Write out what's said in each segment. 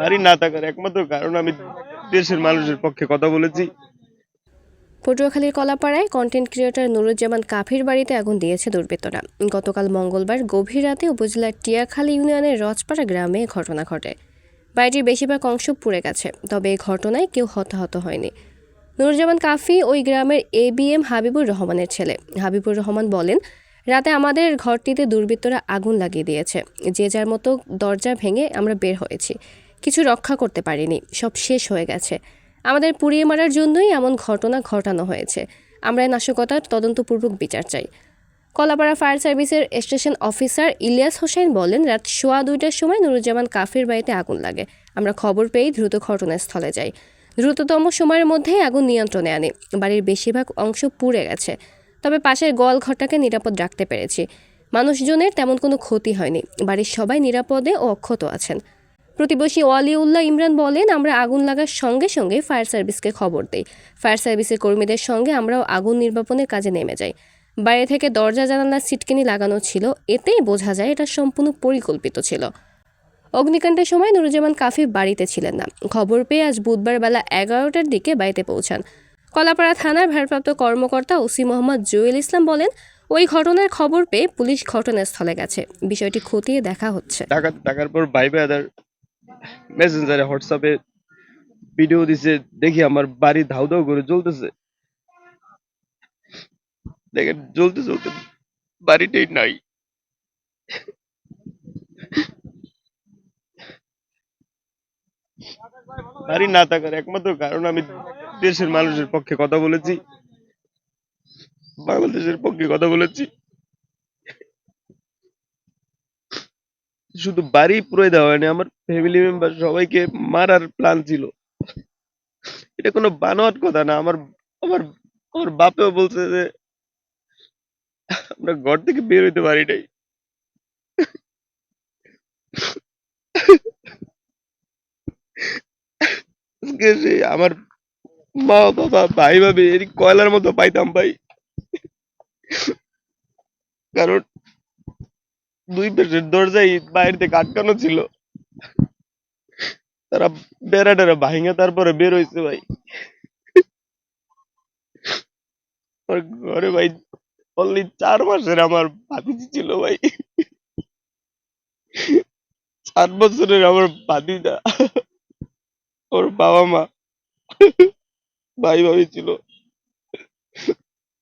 না থাকার একমাত্র কারণ আমি দেশের মানুষের পক্ষে কথা বলেছি। পটুয়াখালীর কলাপাড়ায় কন্টেন্ট ক্রিয়েটর নুরুজ্জামান কাফির বাড়িতে আগুন দিয়েছে দুর্বৃত্তরা। গতকাল মঙ্গলবার গভীর রাতে উপজেলার টিয়াখালী ইউনিয়নের রজপাড়া গ্রামে ঘটনা ঘটে। বাড়িটির বেশিরভাগ অংশ পুড়ে গেছে, তবে এই ঘটনায় কেউ হতাহত হয়নি। নুরুজ্জামান কাফি ওই গ্রামের এ বি এম হাবিবুর রহমানের ছেলে। হাবিবুর রহমান বলেন, রাতে আমাদের ঘরটিতে দুর্বৃত্তরা আগুন লাগিয়ে দিয়েছে। যে যার মতো দরজা ভেঙে আমরা বের হয়েছি। কিছু রক্ষা করতে পারিনি। সব শেষ হয়ে গেছে। আমাদের পুড়িয়ে মারার জন্যই এমন ঘটনা ঘটানো হয়েছে। আমরা নাশকতার তদন্তপূর্বক বিচার চাই। কলাপাড়া ফায়ার সার্ভিসের স্টেশন অফিসার ইলিয়াস হোসেন বলেন, রাত সোয়া দুইটার সময় নুরুজ্জামান কাফির বাড়িতে আগুন লাগে। আমরা খবর পেয়েই দ্রুত ঘটনাস্থলে যাই। দ্রুততম সময়ের মধ্যেই আগুন নিয়ন্ত্রণে আনে। বাড়ির বেশিরভাগ অংশ পুড়ে গেছে। তবে পাশের গোয়াল ঘরটাকে নিরাপদ রাখতে পেরেছি। মানুষজনের তেমন কোনো ক্ষতি হয়নি। বাড়ির সবাই নিরাপদে ও অক্ষত আছেন। প্রতিবেশী ওয়ালিউল্লাহ ইমরান বলেন, আমরা আগুন লাগার সঙ্গে সঙ্গে ফায়ার সার্ভিসকে খবর দেই। ফায়ার সার্ভিসের কর্মীদের সঙ্গে আমরাও আগুন নির্বাপনের কাজে নেমে যাই। বাইরে থেকে দরজা জানালার সিটকিনি লাগানো ছিল। এতেই বোঝা যায় এটা সম্পূর্ণ পরিকল্পিত ছিল। অগ্নিকাণ্ডের সময় নুরুজ্জামান কাফি বাড়িতে ছিলেন না। খবর পেয়ে আজ বুধবার বেলা এগারোটার দিকে বাড়িতে পৌঁছান। কলাপাড়া থানার ভারপ্রাপ্ত কর্মকর্তা ওসি মোহাম্মদ জুয়েল ইসলাম বলেন, ওই ঘটনার খবর পেয়ে পুলিশ ঘটনাস্থলে গেছে। বিষয়টি খতিয়ে দেখা হচ্ছে। পর ভাই ব্রাদার মেসেঞ্জারে হোয়াটসঅ্যাপে ভিডিও দিছে, দেখি আমার বাড়ি ধাউ ধাউ করে জ্বলতেছে। দেখেন, জ্বলতে জ্বলতে বাড়িটাই নাই। বাড়ি না থাকার একমাত্র কারণ আমি দেশের মানুষের পক্ষে কথা বলেছি। বাংলাদেশের পক্ষে কথা বলেছি। শুধু বাড়ি পুরো দেওয়া হয়নি, আমার ফ্যামিলি মেম্বার সবাইকে মারার প্ল্যান ছিল। এটা কোনো বানোয়াট কথা না, আমার আমার আমার বাপেও বলছে যে, আমরা ঘর থেকে বের হইতে পারি নাই। আমার মা, বাবা, ভাই, ভাবি এর কয়লার মতো পাইতাম ভাই। কারণ দুই পাশের দরজায় বাইরে থেকে আটকানো ছিল। তারা বেড়া টেরা ভাঙে তারপরে বের হয়েছে ভাই। ঘরে ভাই অনলি চার মাসের আমার ভাতিজি ছিল ভাই। চার বছরের আমার ভাতিজা। ওর বাবা মা। ভাই ভাবি ছিল।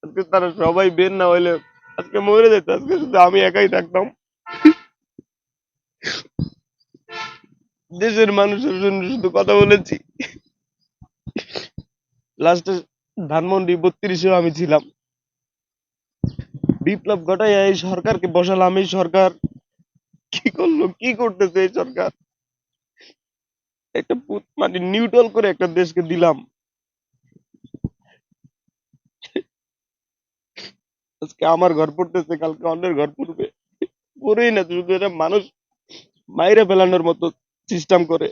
আজকে তারা সবাই বের না হইলে আজকে মরে যেত, আজকে শুধু আমি একাই থাকতাম। দেশের মানুষের জন্য শুধু কথা বলেছি। লাস্টে ধানমন্ডি বত্রিশেও আমি ছিলাম। বিপ্লব ঘটাই এই সরকারকে বসালাম। এই সরকার কি করল, কি করতেছে এই সরকার? একটা মানে নিউট্রাল করে একটা দেশকে দিলাম। আজকে আমার ঘর পড়তেছে, কালকে অন্যের ঘর পড়বে। পড়েই না শুধু এটা মানুষ মাইরে ফেলানোর মতো। সিস্টেম করে।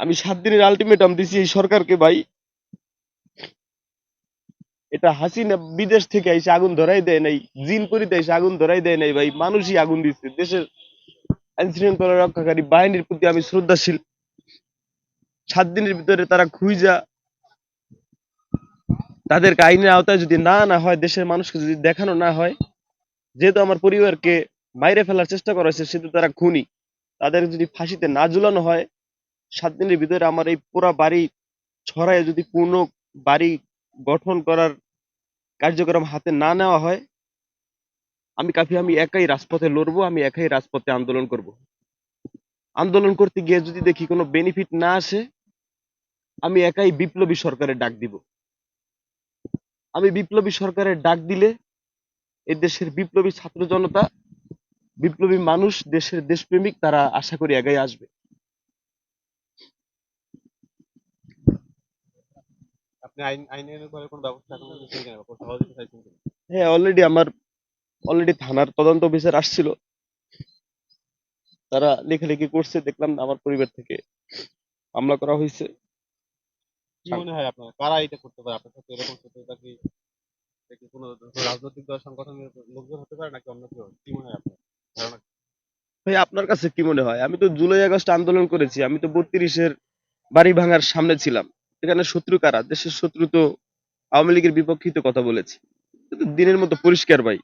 আমি সাত দিনের আলটিমেটাম দিছি এই সরকারকে ভাই। এটা হাসিনা বিদেশ থেকে এসে আগুন ধরাই দেয় নাই জিনপুরিতে এসে আগুন ধরাই দেয় নাই ভাই, মানুষই আগুন দিচ্ছে। দেশের আইন শৃঙ্খলা রক্ষাকারী বাহিনীর প্রতি আমি শ্রদ্ধাশীল। সাত দিনের ভিতরে তারা খুঁজা তাদেরকে আইনের আওতায় যদি না না হয়, দেশের মানুষকে যদি দেখানো না হয়, যেহেতু আমার পরিবারকে মাইরে ফেলার চেষ্টা করা হয়েছে, সেহেতু তারা খুনি। তাদের যদি ফাঁসিতে না ঝুলানো হয়, সাত দিনের ভিতরে আমার এই পুরা বাড়ি ছড়ায় যদি পূর্ণ বাড়ি গঠন করার কার্যক্রম হাতে না নেওয়া হয়, আমি কাফি, আমি একাই রাজপথে লড়বো, আমি একাই রাজপথে আন্দোলন করব। আন্দোলন করতে গিয়ে যদি দেখি কোনো বেনিফিট না আসে, আমি একাই বিপ্লবী সরকারের ডাক দিব। আমি বিপ্লবী সরকারের ডাক দিলে এই দেশের বিপ্লবী ছাত্র জনতা বিপ্লবী মানুষ দেশের দেশপ্রেমিক তারা আশা করি একাই আসবে। হ্যাঁ অলরেডি আমার অলরেডি থানার তদন্ত অফিসার আসছিল। তারা লেখালেখি করছে দেখলাম আমার পরিবার থেকে হামলা করা হয়েছে। কি মনে হয় আপনার? কারা এটা করতে পারে? আপনার সাথে এরকম সত্যতা কি কোনো রাজনৈতিক দল সংগঠনের লোকজন হতে পারে নাকি অন্য কেউ? কি মনে হয় আপনার? ভাই, আপনার কাছে কি মনে হয়? আমি তো জুলাই, আগস্ট আন্দোলন করেছি, আমি তো বত্রিশের বাড়ি ভাঙার সামনে ছিলাম। এখানে শত্রু কারা? দেশের শত্রু তো আওয়ামী লীগের বিপক্ষেই তো কথা বলেছি। দিনের মতো পরিষ্কার ভাই।